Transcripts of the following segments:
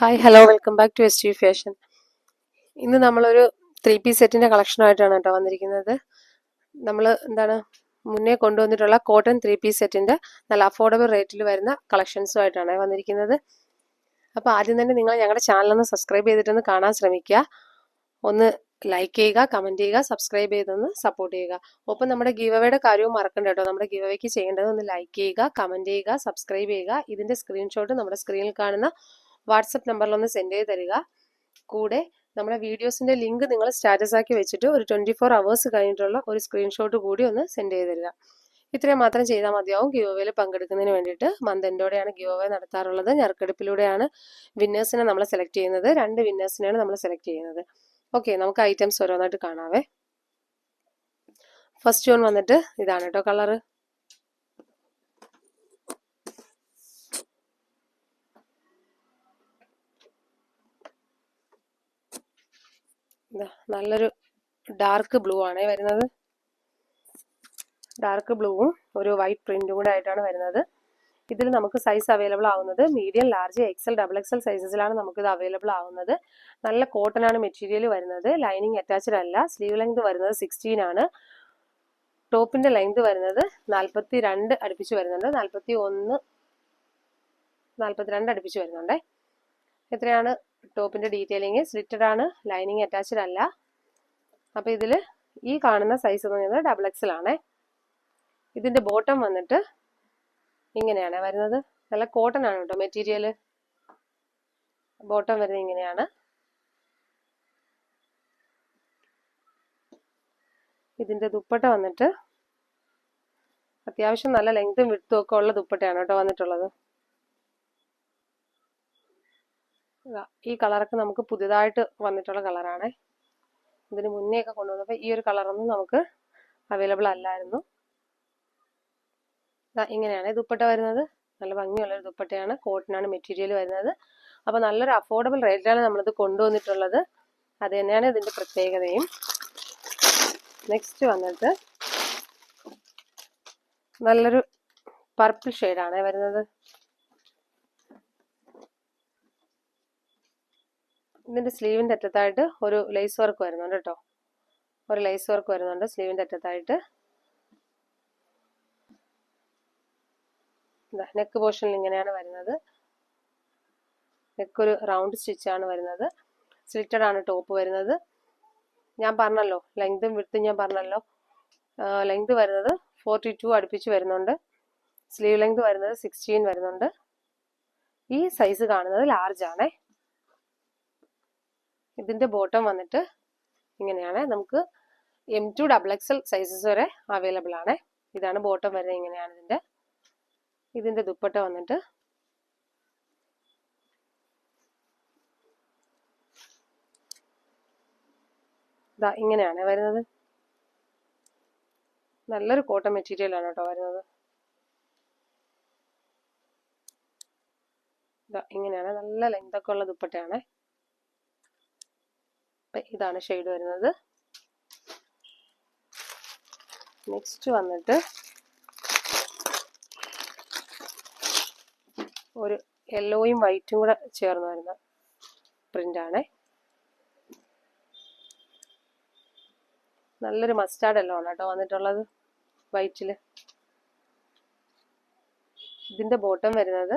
Hi hello welcome back to S T fashion ഇന്ന് നമ്മളൊരു three piece സെറ്റിന്റെ കളക്ഷനായിട്ടാണ് കേട്ടോ വന്നിരിക്കുന്നത്. നമ്മൾ എന്താണ് മുന്നേ കൊണ്ടുവന്നിട്ടുള്ള കോട്ടൺ ത്രീ പീസ് സെറ്റിന്റെ നല്ല അഫോർഡബിൾ റേറ്റിൽ വരുന്ന കളക്ഷൻസുമായിട്ടാണ് വന്നിരിക്കുന്നത്. അപ്പോൾ ആദ്യം തന്നെ നിങ്ങൾ ഞങ്ങളുടെ ചാനലൊന്ന് സബ്സ്ക്രൈബ് ചെയ്തിട്ടൊന്ന് കാണാൻ ശ്രമിക്കുക. ഒന്ന് ലൈക്ക് ചെയ്യുക കമന്റ് ചെയ്യുക സബ്സ്ക്രൈബ് ചെയ്തൊന്ന് സപ്പോർട്ട് ചെയ്യുക. ഒപ്പം നമ്മുടെ ഗീവ് അവയുടെ കാര്യവും മറക്കണ്ട കേട്ടോ. നമ്മുടെ ഗീവ് അവയ്ക്ക് ചെയ്യേണ്ടത് ഒന്ന് ലൈക്ക് ചെയ്യുക കമന്റ് ചെയ്യുക സബ്സ്ക്രൈബ് ചെയ്യുക. ഇതിന്റെ സ്ക്രീൻഷോട്ട് നമ്മുടെ സ്ക്രീനിൽ കാണുന്ന വാട്സപ്പ് നമ്പറിൽ ഒന്ന് സെൻഡ് ചെയ്ത് തരിക. കൂടെ നമ്മുടെ വീഡിയോസിന്റെ ലിങ്ക് നിങ്ങൾ സ്റ്റാറ്റസ് ആക്കി വെച്ചിട്ട് ഒരു ട്വന്റി ഫോർ അവേഴ്സ് കഴിഞ്ഞിട്ടുള്ള ഒരു സ്ക്രീൻഷോട്ട് കൂടി ഒന്ന് സെൻഡ് ചെയ്ത് തരിക. ഇത്രയും മാത്രം ചെയ്താൽ മതിയാവും. ഗിവ് അവേയിൽ പങ്കെടുക്കുന്നതിന് വേണ്ടിയിട്ട് മന്ത് എൻഡോടെയാണ് ഗിവ് അവേ നടത്താറുള്ളത്. ഞെറുക്കെടുപ്പിലൂടെയാണ് വിന്നേഴ്സിനെ നമ്മൾ സെലക്ട് ചെയ്യുന്നത്. രണ്ട് വിന്നേഴ്സിനെയാണ് നമ്മൾ സെലക്ട് ചെയ്യുന്നത്. ഓക്കെ നമുക്ക് ഐറ്റംസ് ഓരോന്നായിട്ട് കാണാവേ. ഫസ്റ്റ് വൺ വന്നിട്ട് ഇതാണ് കേട്ടോ കളറ് നല്ലൊരു ഡാർക്ക് ബ്ലൂ ആണേ വരുന്നത്. ഡാർക്ക് ബ്ലൂവും ഒരു വൈറ്റ് പ്രിന്റും കൂടെ ആയിട്ടാണ് വരുന്നത്. ഇതിൽ നമുക്ക് സൈസ് അവൈലബിൾ ആവുന്നത് medium large XL double XL സൈസസിലാണ് നമുക്കിത് അവൈലബിൾ ആവുന്നത്. നല്ല കോട്ടൺ ആണ് മെറ്റീരിയൽ വരുന്നത്. ലൈനിങ് അറ്റാച്ച്ഡ് അല്ല. സ്ലീവ് ലെങ്ത് വരുന്നത് സിക്സ്റ്റീൻ ആണ്. ടോപ്പിന്റെ ലെങ്ത് വരുന്നത് നാൽപ്പത്തി രണ്ട് അടുപ്പിച്ച് വരുന്നുണ്ട്. നാൽപ്പത്തി ഒന്ന് നാൽപ്പത്തിരണ്ട് അടുപ്പിച്ച് വരുന്നുണ്ടേ. എത്രയാണ്? ടോപ്പിന്റെ ഡീറ്റെയിലിങ് സ്ലിറ്റഡ് ആണ് ലൈനിങ് അറ്റാച്ച്ഡ് അല്ല. അപ്പോൾ ഇതിൽ ഈ കാണുന്ന സൈസ് എന്ന് പറയുന്നത് ഡബിൾ എക്സൽ ആണേ. ഇതിന്റെ ബോട്ടം വന്നിട്ട് ഇങ്ങനെയാണ് വരുന്നത്. നല്ല കോട്ടൺ ആണ് കേട്ടോ മെറ്റീരിയൽ ബോട്ടം വരുന്നത് ഇങ്ങനെയാണ്. ഇതിന്റെ ദുപ്പട്ട വന്നിട്ട് അത്യാവശ്യം നല്ല ലെങ്തും വിട്ടും ഒക്കെ ഉള്ള ദുപ്പട്ടയാണ് കേട്ടോ വന്നിട്ടുള്ളത്. ഈ കളറൊക്കെ നമുക്ക് പുതിയതായിട്ട് വന്നിട്ടുള്ള കളറാണ്. ഇതിന് മുന്നേ ഒക്കെ കൊണ്ടുവന്നപ്പോൾ ഈ ഒരു കളറൊന്നും നമുക്ക് അവൈലബിൾ അല്ലായിരുന്നു. ഇങ്ങനെയാണ് ദുപ്പട്ട വരുന്നത്. നല്ല ഭംഗിയുള്ളൊരു ദുപ്പട്ടയാണ് കോട്ടനാണ് മെറ്റീരിയൽ വരുന്നത്. അപ്പോൾ നല്ലൊരു അഫോർഡബിൾ റേറ്റിലാണ് നമ്മളിത് കൊണ്ടുവന്നിട്ടുള്ളത്. അത് തന്നെയാണ് ഇതിന്റെ പ്രത്യേകതയും. നെക്സ്റ്റ് വന്നിട്ട് നല്ലൊരു പർപ്പിൾ ഷെയ്ഡാണ് വരുന്നത്. ഇതിന്റെ സ്ലീവിന്റെ അറ്റത്തായിട്ട് ഒരു ലേസ് വർക്ക് വരുന്നുണ്ട് കേട്ടോ ഒരു ലേസ് വർക്ക് വരുന്നുണ്ട് സ്ലീവിന്റെ അറ്റത്തായിട്ട്. നെക്ക് പോർഷനിൽ ഇങ്ങനെയാണ് വരുന്നത്. നെക്ക് ഒരു റൗണ്ട് സ്റ്റിച്ച് ആണ് വരുന്നത്. സ്ലിറ്റഡ് ആണ് ടോപ്പ് വരുന്നത്. ഞാൻ പറഞ്ഞല്ലോ ലെങ്തും വിടുത്തും ഞാൻ പറഞ്ഞല്ലോ. ലെങ്ത് വരുന്നത് ഫോർട്ടി ടു അടുപ്പിച്ച് വരുന്നുണ്ട്. സ്ലീവ് ലെങ്ത് വരുന്നത് സിക്സ്റ്റീൻ വരുന്നുണ്ട്. ഈ സൈസ് കാണുന്നത് ലാർജ് ആണേ. ഇതിന്റെ ബോട്ടം വന്നിട്ട് ഇങ്ങനെയാണ്. നമുക്ക് M to double XL sizes വരെ അവൈലബിൾ ആണ്. ഇതാണ് ബോട്ടം വരുന്നത് ഇങ്ങനെയാണ് ഇതിന്റെ ഇതിന്റെ ദുപ്പട്ട വന്നിട്ട് ഇതാ ഇങ്ങനെയാണ് വരുന്നത്. നല്ലൊരു കോട്ടൺ മെറ്റീരിയൽ ആണ് കേട്ടോ വരുന്നത്. ഇതാ ഇങ്ങനെയാണ്. നല്ല ലെങ്ത് ഒക്കെ ഉള്ള ദുപ്പട്ടയാണ്. ഇതാണ് ഷെയ്ഡ് വരുന്നത്. നെക്സ്റ്റ് വന്നിട്ട് ഒരു യെല്ലോയും വൈറ്റും കൂടെ ചേർന്ന് വരുന്ന പ്രിന്റ് ആണ്. നല്ലൊരു മസ്റ്റാർഡ് എല്ലോ ആണ് കേട്ടോ വന്നിട്ടുള്ളത് വൈറ്റിൽ ഇതിന്റെ ബോട്ടം വരുന്നത്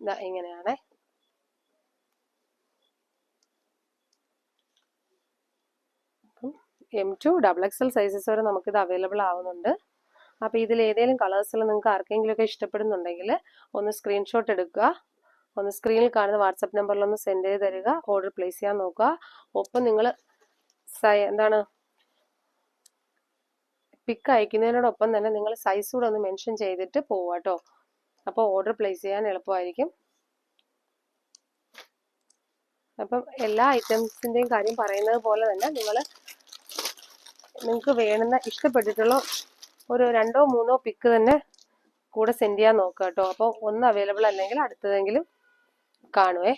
ഇതാ ഇങ്ങനെയാണേ. M to double X L sizes വരെ നമുക്കിത് അവൈലബിൾ ആവുന്നുണ്ട്. അപ്പോൾ ഇതിൽ ഏതെങ്കിലും കളേഴ്സിൽ നിങ്ങൾക്ക് ആർക്കെങ്കിലും ഒക്കെ ഇഷ്ടപ്പെടുന്നുണ്ടെങ്കിൽ ഒന്ന് സ്ക്രീൻഷോട്ട് എടുക്കുക. ഒന്ന് സ്ക്രീനിൽ കാണുന്ന വാട്സപ്പ് നമ്പറിൽ ഒന്ന് സെൻഡ് ചെയ്ത് തരിക. ഓർഡർ പ്ലേസ് ചെയ്യാൻ നോക്കുക. ഒപ്പം നിങ്ങൾ എന്താണ് പിക്ക് അയക്കുന്നതിനോടൊപ്പം തന്നെ നിങ്ങൾ സൈസ് കൂടെ ഒന്ന് മെൻഷൻ ചെയ്തിട്ട് പോവുക കേട്ടോ അപ്പോൾ ഓർഡർ പ്ലേസ് ചെയ്യാൻ എളുപ്പമായിരിക്കും. അപ്പം എല്ലാ ഐറ്റംസിന്റെയും കാര്യം പറയുന്നത് പോലെ തന്നെ നിങ്ങൾ നിങ്ങൾക്ക് വേണ്ടുന്ന ഇഷ്ടപ്പെട്ടിട്ടുള്ള ഒരു രണ്ടോ മൂന്നോ പിക്ക് തന്നെ കൂടെ സെൻഡ് ചെയ്യാൻ നോക്കുക കേട്ടോ. അപ്പോൾ ഒന്ന് അവൈലബിൾ അല്ലെങ്കിൽ അടുത്തതെങ്കിലും കാണുവേ.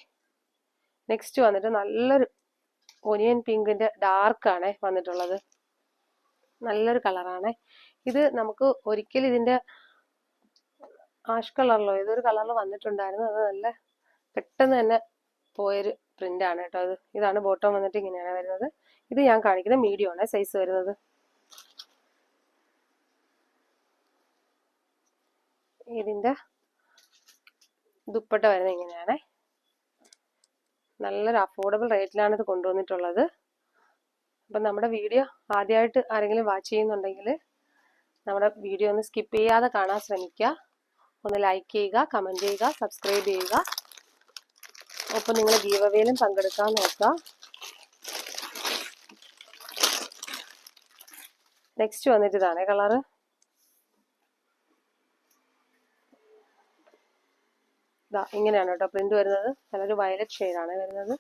നെക്സ്റ്റ് വന്നിട്ട് നല്ലൊരു ഒനിയൻ പിങ്കിന്റെ ഡാർക്ക് ആണ് വന്നിട്ടുള്ളത്. നല്ലൊരു കളറാണ് ഇത് നമുക്ക് ഒരിക്കലും ഇതിന്റെ ആഷ് കളറിലോ ഏതൊരു കളറിൽ വന്നിട്ടുണ്ടായിരുന്നു. അത് നല്ല പെട്ടെന്ന് തന്നെ പോയൊരു പ്രിന്റ് ആണ് കേട്ടോ അത് ഇതാണ് ബോട്ടം വന്നിട്ട് ഇങ്ങനെയാണ് വരുന്നത്. ഇത് ഞാൻ കാണിക്കുന്ന മീഡിയം ആണ്. സൈസ് വരുന്നത്. ഇതിന്റെ ദുപ്പട്ട വരുന്നത് ഇങ്ങനെയാണ്. നല്ലൊരു അഫോർഡബിൾ റേറ്റിലാണ് ഇത് കൊണ്ടുവന്നിട്ടുള്ളത്. അപ്പം നമ്മുടെ വീഡിയോ ആദ്യമായിട്ട് ആരെങ്കിലും വാച്ച് ചെയ്യുന്നുണ്ടെങ്കിൽ നമ്മുടെ വീഡിയോ ഒന്ന് സ്കിപ്പ് ചെയ്യാതെ കാണാൻ ശ്രമിക്കുക. ഒന്ന് ലൈക്ക് ചെയ്യുക കമന്റ് ചെയ്യുക സബ്സ്ക്രൈബ് ചെയ്യുക. ഒപ്പം നിങ്ങൾ ജീവവേലും പങ്കെടുക്കാൻ നോക്കുക. നെക്സ്റ്റ് വന്നിട്ട് ഇതാണേ കളറ് ഇതാ ഇങ്ങനെയാണ് കേട്ടോ പ്രിന്റ് വരുന്നത്. നല്ലൊരു വയലറ്റ് ഷെയ്ഡാണ് വരുന്നത്.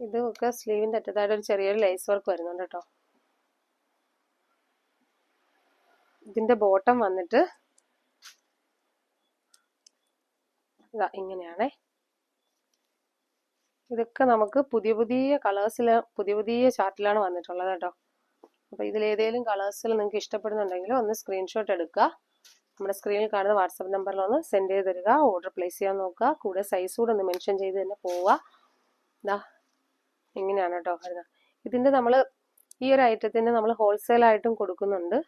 ഇതൊക്കെ സ്ലീവിന്റെ അറ്റത്തായിട്ട് ഒരു ചെറിയൊരു ലേസ് വർക്ക് വരുന്നുണ്ട് കേട്ടോ. ഇതിന്റെ ബോട്ടം വന്നിട്ട് ഇതാ ഇങ്ങനെയാണേ. ഇതൊക്കെ നമുക്ക് പുതിയ പുതിയ കളേഴ്സിൽ പുതിയ പുതിയ ചാർട്ടിലാണ് വന്നിട്ടുള്ളത് കേട്ടോ. അപ്പോൾ ഇതിൽ ഏതെങ്കിലും കളേഴ്സിൽ നിങ്ങൾക്ക് ഇഷ്ടപ്പെടുന്നുണ്ടെങ്കിൽ ഒന്ന് സ്ക്രീൻഷോട്ട് എടുക്കുക. നമ്മുടെ സ്ക്രീനിൽ കാണുന്ന വാട്സപ്പ് നമ്പറിൽ ഒന്ന് സെൻഡ് ചെയ്ത് തരിക. ഓർഡർ പ്ലേസ് ചെയ്യാൻ നോക്കുക. കൂടെ സൈസ് കൂടെ ഒന്ന് മെൻഷൻ ചെയ്ത് തന്നെ പോവുക. ഇതാ ഇങ്ങനെയാണ് കേട്ടോ വരുന്നത്. ഇതിന്റെ നമ്മൾ ഈ ഒരു ഐറ്റത്തിന് നമ്മൾ ഹോൾസെയിലായിട്ടും കൊടുക്കുന്നുണ്ട്.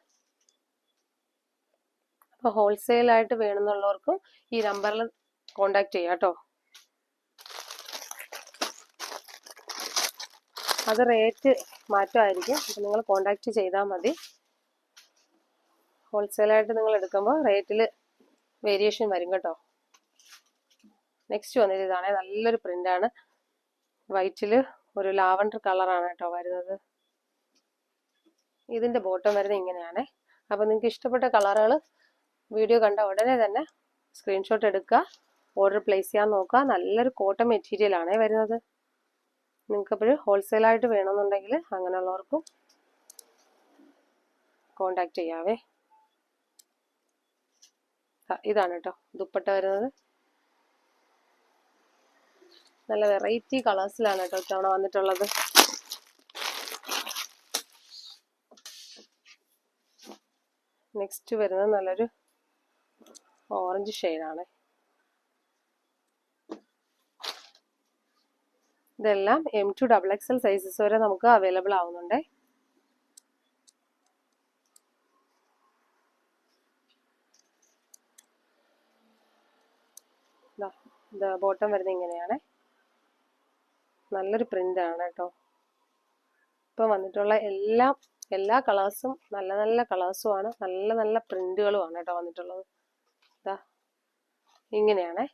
അപ്പോൾ ഹോൾസെയിലായിട്ട് വേണമെന്നുള്ളവർക്കും ഈ നമ്പറിൽ കോണ്ടാക്ട് ചെയ്യാം കേട്ടോ. അത് റേറ്റ് മാറ്റമായിരിക്കും. അപ്പം നിങ്ങൾ കോണ്ടാക്ട് ചെയ്താൽ മതി. ഹോൾസെയിലായിട്ട് നിങ്ങൾ എടുക്കുമ്പോൾ റേറ്റിൽ വേരിയേഷൻ വരും കേട്ടോ. നെക്സ്റ്റ് വന്നിട്ട് ഇതാണ് നല്ലൊരു പ്രിന്റാണ് വൈറ്റിൽ ഒരു ലാവൻഡർ കളറാണ് കേട്ടോ വരുന്നത്. ഇതിന്റെ ബോട്ടം വരുന്നത് ഇങ്ങനെയാണ്. അപ്പോൾ നിങ്ങൾക്ക് ഇഷ്ടപ്പെട്ട കളറുകൾ വീഡിയോ കണ്ട ഉടനെ തന്നെ സ്ക്രീൻഷോട്ട് എടുക്കുക ഓർഡർ പ്ലേസ് ചെയ്യാൻ നോക്കുക. നല്ലൊരു കോട്ടൺ മെറ്റീരിയൽ ആണേ വരുന്നത്. നിങ്ങൾക്ക് ഹോൾസെയിൽ ആയിട്ട് വേണമെന്നുണ്ടെങ്കിൽ അങ്ങനെയുള്ളവർക്കും കോണ്ടാക്ട് ചെയ്യാവേ. ഇതാണ് കേട്ടോ ദുപ്പട്ട വരുന്നത്. നല്ല വെറൈറ്റി കളേഴ്സിലാണ് കേട്ടോ ഇത്തവണ വന്നിട്ടുള്ളത്. നെക്സ്റ്റ് വരുന്നത് നല്ലൊരു ഓറഞ്ച് ഷെയ്ഡാണ് ഇതെല്ലാം M to double XL sizes വരെ നമുക്ക് അവൈലബിൾ ആവുന്നുണ്ട്. ബോട്ടം വരുന്നത് ഇങ്ങനെയാണ്. നല്ലൊരു പ്രിന്റ് ആണ് കേട്ടോ. ഇപ്പൊ വന്നിട്ടുള്ള എല്ലാ എല്ലാ കളേഴ്സും നല്ല നല്ല കളേഴ്സും ആണ്. നല്ല നല്ല പ്രിന്റുകളും ആണ് കേട്ടോ വന്നിട്ടുള്ളത്. ഇതാ ഇങ്ങനെയാണേ.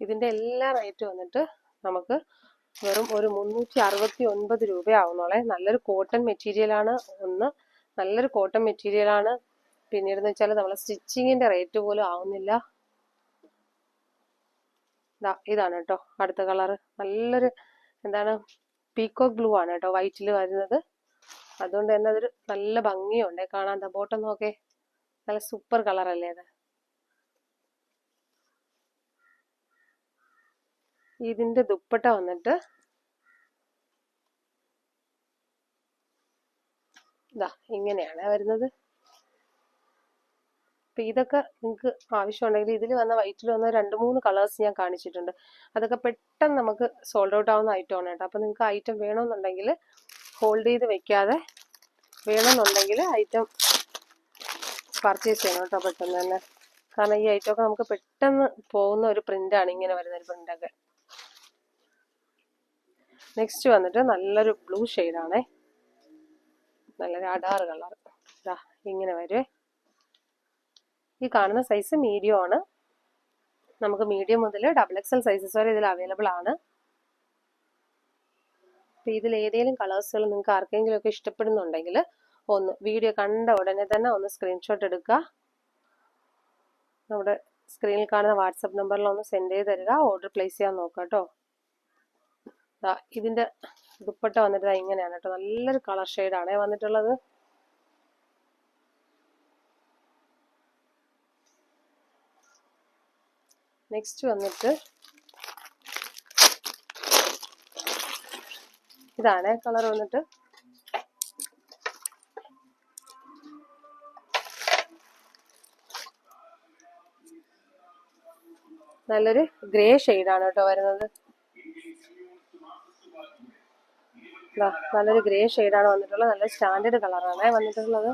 ഇതിന്റെ എല്ലാ റേറ്റ് വന്നിട്ട് നമുക്ക് വെറും ഒരു മുന്നൂറ്റി അറുപത്തി ഒൻപത് രൂപയാവുന്നോളെ. നല്ലൊരു കോട്ടൺ മെറ്റീരിയൽ ആണ് ഒന്ന്. നല്ലൊരു കോട്ടൺ മെറ്റീരിയൽ ആണ്. പിന്നീട് വെച്ചാൽ നമ്മളെ സ്റ്റിച്ചിങ്ങിന്റെ റേറ്റ് പോലും ആവുന്നില്ല. ഇതാണ് കേട്ടോ അടുത്ത കളർ നല്ലൊരു എന്താണ് പീക്കോക്ക് ബ്ലൂ ആണ് കേട്ടോ വൈറ്റിൽ വരുന്നത്. അതുകൊണ്ട് തന്നെ അതൊരു നല്ല ഭംഗിയുണ്ട്. കാണാൻ ബോട്ടം നോക്കേ. നല്ല സൂപ്പർ കളറല്ലേ അത്. ഇതിന്റെ ദുപ്പട്ട വന്നിട്ട് ഇതാ ഇങ്ങനെയാണ് വരുന്നത്. അപ്പൊ ഇതൊക്കെ നിങ്ങൾക്ക് ആവശ്യമുണ്ടെങ്കിൽ ഇതിൽ വന്ന വൈറ്റിൽ വന്ന രണ്ട് മൂന്ന് കളേഴ്സ് ഞാൻ കാണിച്ചിട്ടുണ്ട്. അതൊക്കെ പെട്ടെന്ന് നമുക്ക് സോൾഡ് ഔട്ട് ആവുന്ന ഐറ്റമാണ് കേട്ടോ. അപ്പൊ നിങ്ങൾക്ക് ഐറ്റം വേണമെന്നുണ്ടെങ്കിൽ ഹോൾഡ് ചെയ്ത് വെക്കാതെ വേണമെന്നുണ്ടെങ്കിൽ ഐറ്റം പർച്ചേസ് ചെയ്യണം കേട്ടോ പെട്ടെന്ന് തന്നെ. കാരണം ഈ ഐറ്റം ഒക്കെ നമുക്ക് പെട്ടെന്ന് പോകുന്ന ഒരു പ്രിന്റാണ് ഇങ്ങനെ വരുന്ന ഒരു പ്രിന്റൊക്കെ നെക്സ്റ്റ് വന്നിട്ട് നല്ലൊരു ബ്ലൂ ഷെയ്ഡാണേ നല്ലൊരു അഡാറ് കളർ ഇതാ ഇങ്ങനെ വരുവേ ഈ കാണുന്ന സൈസ് മീഡിയം ആണ്. നമുക്ക് മീഡിയം മുതൽ ഡബിൾ എക്സൽ സൈസസ് വരെ ഇതിൽ അവൈലബിൾ ആണ്. അപ്പോൾ ഇതിൽ ഏതെങ്കിലും കളേഴ്സുകൾ നിങ്ങൾക്ക് ആർക്കെങ്കിലും ഒക്കെ ഇഷ്ടപ്പെടുന്നുണ്ടെങ്കിൽ ഒന്ന് വീഡിയോ കണ്ട ഉടനെ തന്നെ ഒന്ന് സ്ക്രീൻഷോട്ട് എടുക്കുക നമ്മുടെ സ്ക്രീനിൽ കാണുന്ന വാട്സപ്പ് നമ്പറിൽ ഒന്ന് സെൻഡ് ചെയ്ത് തരിക. ഓർഡർ പ്ലേസ് ചെയ്യാൻ നോക്കാം കേട്ടോ ദാ ദുപ്പട്ട വന്നിട്ട് ഇങ്ങനെയാണ് കേട്ടോ. നല്ലൊരു കളർ ഷെയ്ഡാണേ വന്നിട്ടുള്ളത് നെക്സ്റ്റ് വന്നിട്ട് ഇതാണ് കളർ വന്നിട്ട് നല്ലൊരു ഗ്രേ ഷെയ്ഡാണ് കേട്ടോ വരുന്നത്. നല്ലൊരു ഗ്രേ ഷെയ്ഡാണ് വന്നിട്ടുള്ളത്. നല്ല സ്റ്റാൻഡേർഡ് കളറാണ് വന്നിട്ടുള്ളത്.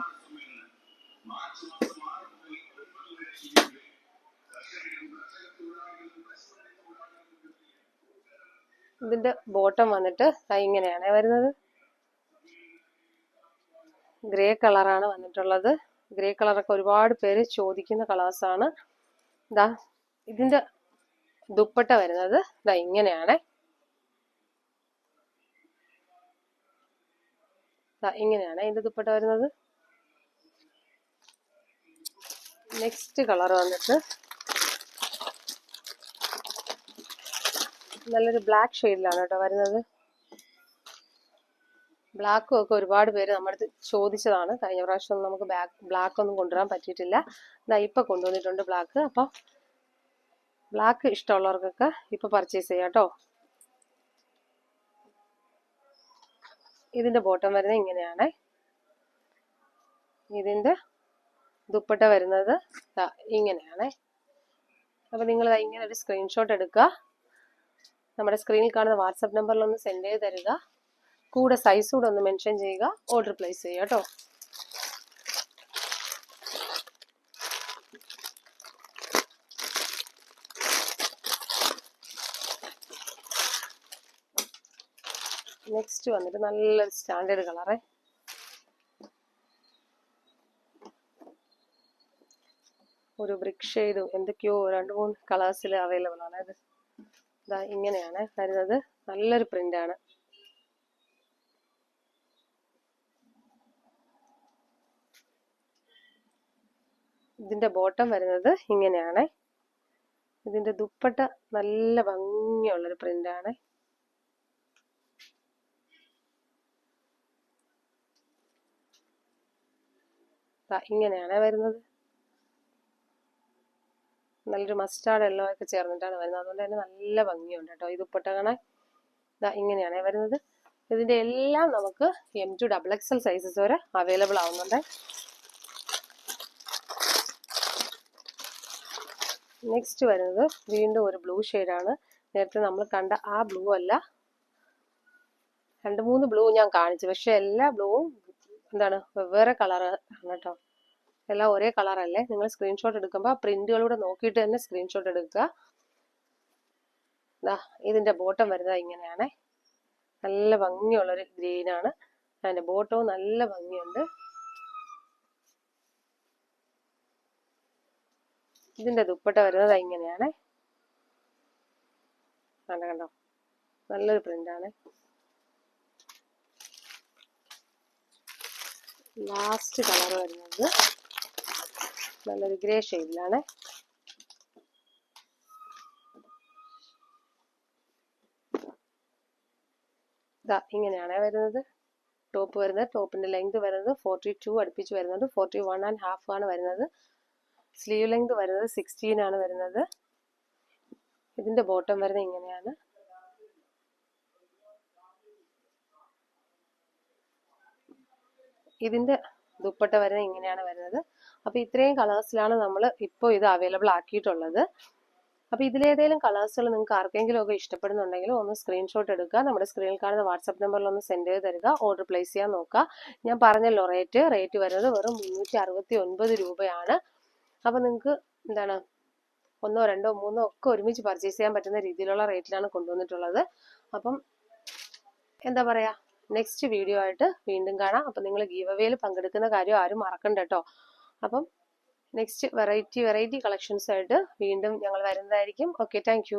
ഇതിന്റെ ബോട്ടം വന്നിട്ട് ഇങ്ങനെയാണ് വരുന്നത്. ഗ്രേ കളറാണ് വന്നിട്ടുള്ളത്. ഗ്രേ കളറൊക്കെ ഒരുപാട് പേര് ചോദിക്കുന്ന കളേഴ്സാണ്. ഇതാ ഇതിന്റെ ദുപ്പട്ട വരുന്നത്. ഇതാ ഇങ്ങനെയാണ്. ഇങ്ങനെയാണ് അതിന്റെ ദുപ്പട്ട വരുന്നത്. നെക്സ്റ്റ് കളർ വന്നിട്ട് നല്ലൊരു ബ്ലാക്ക് ഷെയ്ഡിലാണ് കേട്ടോ വരുന്നത്. ബ്ലാക്കും ഒക്കെ ഒരുപാട് പേര് നമ്മുടെ ചോദിച്ചതാണ്. കഴിഞ്ഞ പ്രാവശ്യം നമുക്ക് ബാക്ക് ബ്ലാക്ക് ഒന്നും കൊണ്ടുവരാൻ പറ്റിയിട്ടില്ല. ഇതാ ഇപ്പം കൊണ്ടുവന്നിട്ടുണ്ട് ബ്ലാക്ക് അപ്പോൾ ബ്ലാക്ക് ഇഷ്ടമുള്ളവർക്കൊക്കെ ഇപ്പൊ പർച്ചേസ് ചെയ്യാം കേട്ടോ. ഇതിന്റെ ബോട്ടം വരുന്നത് ഇങ്ങനെയാണ്. ഇതിന്റെ ദുപ്പട്ട വരുന്നത് ഇങ്ങനെയാണ്. അപ്പം നിങ്ങൾ ഇങ്ങനെ ഒരു സ്ക്രീൻഷോട്ട് എടുക്കുക. നമ്മുടെ സ്ക്രീനിൽ കാണുന്ന വാട്സപ്പ് നമ്പറിലൊന്ന് സെൻഡ് ചെയ്ത് തരിക. കൂടെ സൈസ് കൂടെ ഒന്ന് മെൻഷൻ ചെയ്യുക. ഓർഡർ പ്ലേസ് ചെയ്യുക കേട്ടോ. നെക്സ്റ്റ് വന്നിട്ട് നല്ലൊരു സ്റ്റാൻഡേർഡ് കളറേ. ഒരു ബ്രിക്ക് ഷെയ്ഡും എന്തൊക്കെയോ രണ്ട് മൂന്ന് കളേഴ്സിൽ അവൈലബിൾ ആണ്. അത് ഇതാ ഇങ്ങനെയാണ് വരുന്നത്. നല്ലൊരു പ്രിന്റ് ആണ്. ഇതിന്റെ ബോട്ടം വരുന്നത് ഇങ്ങനെയാണ്. ഇതിന്റെ ദുപ്പട്ട നല്ല ഭംഗിയുള്ളൊരു പ്രിന്റ് ഇങ്ങനെയാണ് വരുന്നത്. നല്ലൊരു മസ്റ്റാർഡ് എല്ലോ ഒക്കെ ചേർന്നിട്ടാണ് വരുന്നത്. അതുകൊണ്ട് തന്നെ നല്ല ഭംഗിയുണ്ട് കേട്ടോ. ഇത് കാണാൻ ദാ ഇങ്ങനെയാണ് വരുന്നത്. ഇതിന്റെ എല്ലാം നമുക്ക് M to double XL sizes വരെ അവൈലബിൾ ആവുന്നുണ്ട്. നെക്സ്റ്റ് വരുന്നത് വീണ്ടും ഒരു ബ്ലൂ ആണ്. നേരത്തെ നമ്മൾ കണ്ട ആ ബ്ലൂ അല്ല. രണ്ട് മൂന്ന് ബ്ലൂ ഞാൻ കാണിച്ചു. പക്ഷെ എല്ലാ ബ്ലൂവും എന്താണ് വെവ്വേറെ കളർ ആണ് കേട്ടോ എല്ലാം ഒരേ കളർ അല്ലേ? നിങ്ങൾ സ്ക്രീൻഷോട്ട് എടുക്കുമ്പോൾ പ്രിന്റുകളൂടെ നോക്കിയിട്ട് തന്നെ സ്ക്രീൻഷോട്ട് എടുക്കുക. ദാ ഇതിന്റെ ബോട്ടം വരുന്നത് ഇങ്ങനെയാണ്. നല്ല ഭംഗിയുള്ളൊരു ഗ്രീനാണ് അതിന്റെ ബോട്ടവും നല്ല ഭംഗിയുണ്ട്. ഇതിന്റെ ദുപ്പട്ട വരുന്നത് ഇങ്ങനെയാണ്. കണ്ടോ കണ്ടോ? നല്ലൊരു പ്രിന്റ് ലാസ്റ്റ് കളർ വരുന്നത്. നല്ലൊരു ഗ്രേ ഷെയ്ഡിലാണ് ഇതാ ഇങ്ങനെയാണ് വരുന്നത്. ടോപ്പ് വരുന്നത്. ടോപ്പിന്റെ ലെങ്ത് വരുന്നത് ഫോർട്ടി ടു അടുപ്പിച്ച് വരുന്നുണ്ട്. ഫോർട്ടി വൺ ആൻഡ് ഹാഫ് ആണ് വരുന്നത്. സ്ലീവ് ലെങ്ത് വരുന്നത് സിക്സ്റ്റീൻ ആണ് വരുന്നത്. ഇതിന്റെ ബോട്ടം വരുന്നത് ഇങ്ങനെയാണ്. ഇതിന്റെ ദുപ്പട്ട വരുന്നത് ഇങ്ങനെയാണ് വരുന്നത്. അപ്പൊ ഇത്രയും കളേഴ്സിലാണ് നമ്മൾ ഇപ്പോൾ ഇത് അവൈലബിൾ ആക്കിയിട്ടുള്ളത്. അപ്പോൾ ഇതിലേതെങ്കിലും കളേഴ്സുകൾ നിങ്ങൾക്ക് ആർക്കെങ്കിലും ഒക്കെ ഇഷ്ടപ്പെടുന്നുണ്ടെങ്കിൽ ഒന്ന് സ്ക്രീൻഷോട്ട് എടുക്കുക. നമ്മുടെ സ്ക്രീനിൽ കാണുന്ന വാട്സപ്പ് നമ്പറിൽ ഒന്ന് സെൻഡ് ചെയ്ത് തരിക. ഓർഡർ പ്ലേസ് ചെയ്യാൻ നോക്കുക. ഞാൻ പറഞ്ഞല്ലോ റേറ്റ് റേറ്റ് വരുന്നത് വെറും മുന്നൂറ്റി അറുപത്തി ഒൻപത് രൂപയാണ്. അപ്പോൾ നിങ്ങൾക്ക് എന്താണ് ഒന്നോ രണ്ടോ മൂന്നോ ഒക്കെ ഒരുമിച്ച് പർച്ചേസ് ചെയ്യാൻ പറ്റുന്ന രീതിയിലുള്ള റേറ്റിലാണ് കൊണ്ടുവന്നിട്ടുള്ളത്. അപ്പം എന്താ പറയാ? നെക്സ്റ്റ് വീഡിയോ ആയിട്ട് വീണ്ടും കാണാം. അപ്പം നിങ്ങൾ ഗീവ് പങ്കെടുക്കുന്ന കാര്യം ആരും മറക്കണ്ട കേട്ടോ അപ്പം നെക്സ്റ്റ് വെറൈറ്റി വെറൈറ്റി കളക്ഷൻസ് ആയിട്ട് വീണ്ടും ഞങ്ങൾ വരുന്നതായിരിക്കും. Okay thank